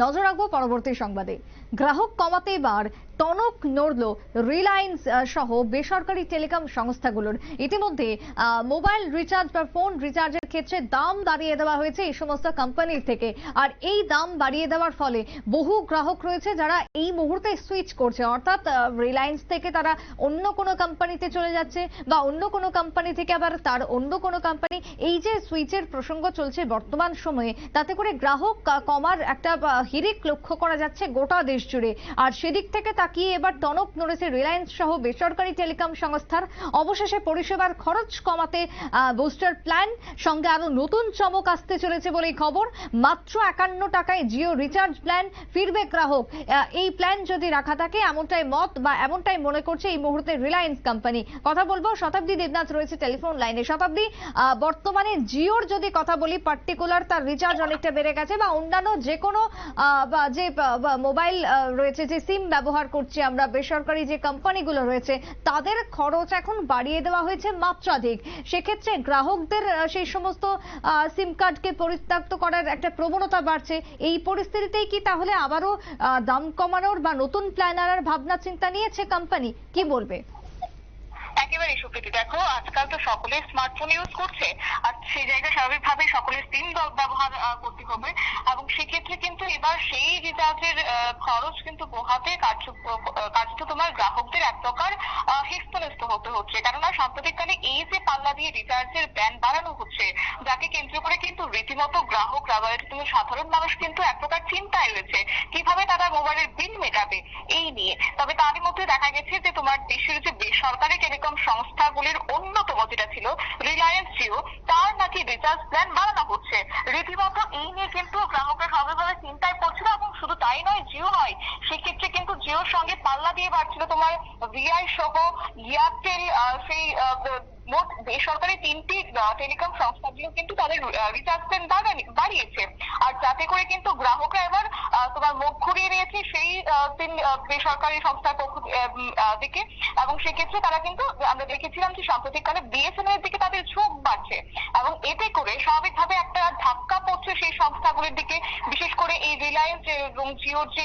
নজর রাখব পরবর্তী সংবাদে। গ্রাহক কমাতে এবার টনক নড়ল রিলায়েন্স সহ বেসরকারি টেলিকম সংস্থাগুলোর। ইতিমধ্যে মোবাইল রিচার্জ বা ফোন রিচার্জের ক্ষেত্রে দাম বাড়িয়ে দেওয়া হয়েছে এই সমস্ত কোম্পানির থেকে। আর এই দাম বাড়িয়ে দেওয়ার ফলে বহু গ্রাহক রয়েছে যারা এই মুহূর্তে সুইচ করছে। অর্থাৎ রিলায়েন্স থেকে তারা অন্য কোনো কোম্পানিতে চলে যাচ্ছে বা অন্য কোনো কোম্পানি থেকে আবার তার অন্য কোনো কোম্পানি। এই যে সুইচের প্রসঙ্গ চলছে বর্তমান সময়ে, তাতে করে গ্রাহক কমার একটা হিড়িক লক্ষ্য করা যাচ্ছে গোটা দেশ জুড়ে। আর সেদিক থেকে তাকিয়ে এবার টনক নড়েছে রিলায়েন্স সহ বেসরকারি টেলিকম সংস্থার অবশেষে পরিষেবার খরচ কমাতে বুস্টার প্ল্যান, সঙ্গে আরও নতুন চমক আসতে চলেছে বলেই খবর। মাত্র একান্ন টাকায় জিও রিচার্জ প্ল্যান ফিরবে গ্রাহক। এই প্ল্যান যদি রাখা থাকে, এমনটাই মত বা এমনটাই মনে করছে এই মুহূর্তে রিলায়েন্স কোম্পানি। কথা বলব, শতাব্দী দেবনাথ রয়েছে টেলিফোন লাইনে। শতাব্দী বর্তমানে জিওর যদি কথা বলি, পার্টিকুলার তার রিচার্জ অনেকটা বেড়ে গেছে বা অন্যান্য যে কোনো যে মোবাইল রয়েছে, যে সিম ব্যবহার করছি আমরা, বেসরকারি যে কোম্পানিগুলো রয়েছে, তাদের খরচ এখন বাড়িয়ে দেওয়া হয়েছে মাত্রাধিক। সেক্ষেত্রে গ্রাহকদের সেই সমস্ত সিম কার্ডকে পরিত্যক্ত করার একটা প্রবণতা বাড়ছে। এই পরিস্থিতিতেই কি তাহলে আবারও দাম কমানোর বা নতুন প্ল্যান আনার ভাবনা চিন্তা নিয়েছে কোম্পানি? কি বলবে? একেবারে সুপ্রীতি দেখো আজকাল তো সকলে স্মার্টফোন ইউজ করছে আর সেই জায়গায় স্বাভাবিকভাবে সকলের সিম ব্যবহার করতে হবে। এবং সেক্ষেত্রে কিন্তু এবার সেই রিচার্জের খরচ কিন্তু বোহাতে কার্যত তোমার গ্রাহকদের এক প্রকার আহ, হেস্তনেস্ত হতে হচ্ছে। কেননা সাম্প্রতিককালে এই যে পাল্লা দিয়ে রিচার্জের ব্যান বাড়ানো হচ্ছে, যাকে কেন্দ্র করে কিন্তু রীতিমতো গ্রাহকরা বা সাধারণ মানুষ কিন্তু এক প্রকার চিন্তায় রয়েছে, কীভাবে তারা মোবাইলের বিল মেটাবে এই নিয়ে। তবে তারই মধ্যে দেখা গেছে যে তোমার দেশের যে বেসরকারি টেলিকম সংস্থাগুলির অন্যতম যেটা ছিল রিলায়েন্স জিও তার নাকি রিচার্জ প্ল্যান বাড়ানো হচ্ছে। রীতিমতো এই নিয়ে কিন্তু গ্রাহকরা সবাইভাবে চিন্তায় পড়ছিল এবং শুধু তাই নয়, জিও নয় সেক্ষেত্রে কিন্তু জিওর সঙ্গে পাল্লা দিয়ে বাড়ছিল তোমার ভিআই সহ এয়ারটেল সেই মোট বেসরকারি তিনটি টেলিকম সংস্থাগুলো কিন্তু তাদের রিচার্জ প্ল্যান বাড়িয়েছে। আর যাতে করে কিন্তু গ্রাহকরা এবার তোমার মুখ ঘুরিয়ে নিয়েছে সেই তিন বেসরকারি সংস্থার পক্ষ দিকে। এবং সেক্ষেত্রে তারা কিন্তু, আমরা দেখেছিলাম যে সাম্প্রতিককালে বিএসএনএল দিকে তাদের ঝোঁক বাড়ছে। এবং এতে করে স্বাভাবিকভাবে একটা ধাক্কা পড়ছে সেই সংস্থাগুলির দিকে। বিশেষ করে এই রিলায়েন্স এবং জিওর যে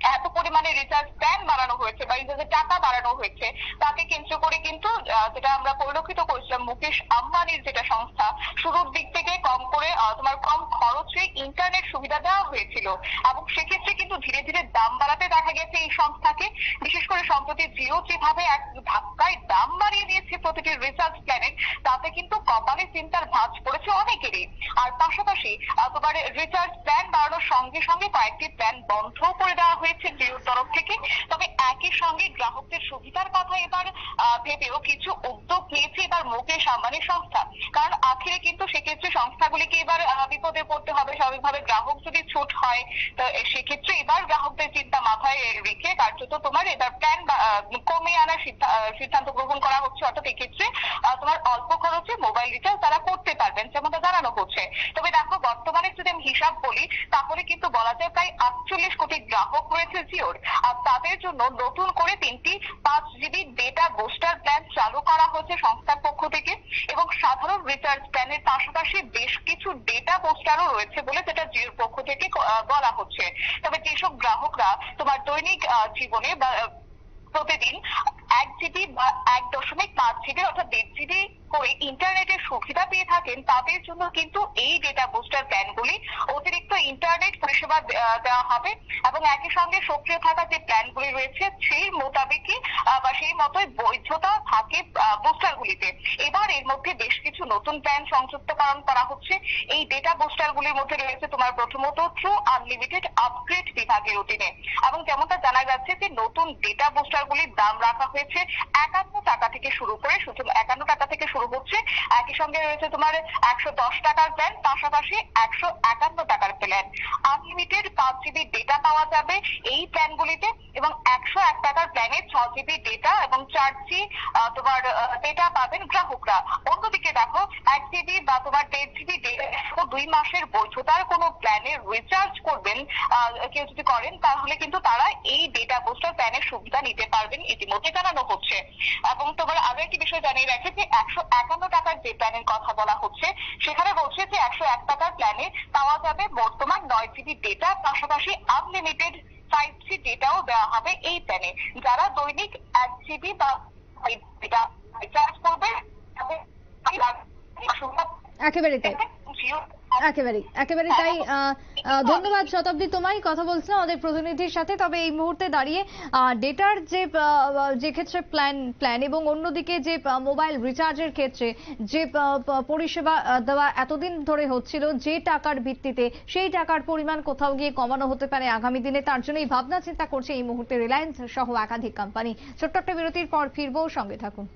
এত পরিমাণে রিচার্জ প্ল্যান বাড়ানো হয়েছে বা রিচার্জের টাকা বাড়ানো হয়েছে, তাকে কেন্দ্র করে কিন্তু যেটা আমরা পরিলক্ষিত করেছিলাম মুকেশ আম্বানির যেটা সংস্থা, শুরুর দিক থেকে কম করে তোমার কম খরচে ইন্টারনেট সুবিধা দেওয়া হয়েছিল। এবং সেক্ষেত্রে কিন্তু ধীরে ধীরে দাম বাড়াতে দেখা গেছে এই সংস্থাকে। বিশেষ করে সম্প্রতি জিও যেভাবে এক ধাক্কায় দাম বাড়িয়ে দিয়েছে প্রতিটি রিচার্জ প্ল্যানের তাতে কিন্তু কপালে চিন্তার ভাঁজ পড়েছে অনেকেরই। আর পাশাপাশি তোমার রিচার্জ প্ল্যান বাড়ানোর সঙ্গে সঙ্গে কয়েকটি প্ল্যান বন্ধও করে দেওয়া হয়েছে জিওর তরফ থেকে। তবে একই সঙ্গে গ্রাহকদের সুবিধার কথা এবার ভেবেও কিছু উদ্যোগ নিয়েছে এবার মুকেশ আম্বানি সংস্থা। কারণ আখেরে কিন্তু সেক্ষেত্রে সংস্থাগুলিকে এবার বিপদে পড়তে হবে। স্বাভাবিকভাবে গ্রাহক যদি ছুট হয়, তো সেক্ষেত্রে এবার গ্রাহকদের চিন্তা মাথায় রেখে কার্যত তোমার এবার প্ল্যান কমিয়ে আনার সিদ্ধা- সিদ্ধান্ত গ্রহণ করা হচ্ছে। অর্থাৎ এক্ষেত্রে তোমার অল্প খরচে মোবাইল রিচার্জ তারা করতে পারবেন, যেমনটা জানানো হচ্ছে। তবে দেখো, বর্তমানে যদি আমি হিসাব বলি, তাহলে কিন্তু বলা যায় প্রায় আটচল্লিশ কোটি গ্রাহক রয়েছে জিওর। আর তাদের জন্য নতুন করে তিনটি পাঁচ জিবি ডেটা বুস্টার প্ল্যান চালু করা হচ্ছে সংস্থার পক্ষ থেকে। এবং সাধারণ রিচার্জ প্ল্যানের পাশাপাশি বেশ কিছু ডেটা বুস্টারও রয়েছে বলে যেটা জিওর পক্ষ থেকে বলা হচ্ছে। তবে যেসব গ্রাহকরা তোমার দৈনিক জীবনে বা প্রতিদিন এক জিবি বা এক দশমিক পাঁচ জিবি অর্থাৎ দেড় জিবি করে ইন্টারনেটের সুবিধা পেয়ে থাকেন, তাদের জন্য কিন্তু এই ডেটা বুস্টার প্ল্যানগুলি অতিরিক্ত ইন্টারনেট পরিষেবা দেওয়া হবে এবং একই সঙ্গে সক্রিয় থাকা যে প্ল্যানগুলি রয়েছে, সেই মোতাবেকই বা সেই মতোই বৈধতা থাকে বুস্টারগুলিতে এবার এর মধ্যে বেশ কিছু নতুন প্ল্যান সংযুক্তকরণ করা হচ্ছে। এই ডেটা বুস্টারগুলির মধ্যে রয়েছে তোমার প্রথমত ট্রু আনলিমিটেড আপগ্রেড বিভাগের অধীনে। এবং যেমনটা জানা যাচ্ছে যে নতুন ডেটা বুস্টারগুলির দাম রাখা হয়েছে একান্ন টাকা থেকে শুরু করে, শুধু একান্ন টাকা থেকে শুরু হচ্ছে একই সঙ্গে রয়েছে তোমার একশো দশ টাকার প্ল্যান পাশাপাশি একশো একান্ন টাকার প্ল্যান আনলিমিটেড পাঁচ জিবি ডেটা পাওয়া যাবে এই প্ল্যানগুলিতে এবং একশো এক টাকার প্ল্যানে ছ জিবি ডেটা এবং চার জি তোমার ডেটা পাবেন গ্রাহকরা। অন্যদিকে দেখো, এক জিবি বা তোমার দেড় জিবি দুই মাসের বৈধতার কোনো প্ল্যানে রিচার্জ করবেন কেউ যদি করেন, তাহলে কিন্তু তারা এই ডেটা বুস্টার প্ল্যানের সুবিধা নিতে পারবেন ইতিমধ্যে জানা জানানো হচ্ছে। এবং তোমার আরও একটি বিষয় জানিয়ে রাখি যে একশো একান্ন টাকার যে প্ল্যানের কথা বলা হচ্ছে সেখানে বলছে যে একশো এক টাকার প্ল্যানে পাওয়া যাবে বর্তমান নয় জিবি ডেটা পাশাপাশি আনলিমিটেড ফাইভ জি ডেটাও দেওয়া হবে এই প্ল্যানে যারা দৈনিক এক জিবি বা ডেটা রিচার্জ করবে একেবারে তাই। একেবারে একেবারে তাই ধন্যবাদ শতাব্দী তোমায় কথা বলছিলাম আমাদের প্রতিনিধির সাথে। তবে এই মুহূর্তে দাঁড়িয়ে ডেটার যে যে ক্ষেত্রে প্ল্যান প্ল্যান এবং অন্যদিকে যে মোবাইল রিচার্জের ক্ষেত্রে যে পরিষেবা দেওয়া এতদিন ধরে হচ্ছিল, যে টাকার ভিত্তিতে সেই টাকার পরিমাণ কোথাও গিয়ে কমানো হতে পারে আগামী দিনে, তার জন্যই ভাবনা চিন্তা করছে এই মুহূর্তে রিলায়েন্স সহ একাধিক কোম্পানি ছোট্ট একটা বিরতির পর ফিরবো, সঙ্গে থাকুন।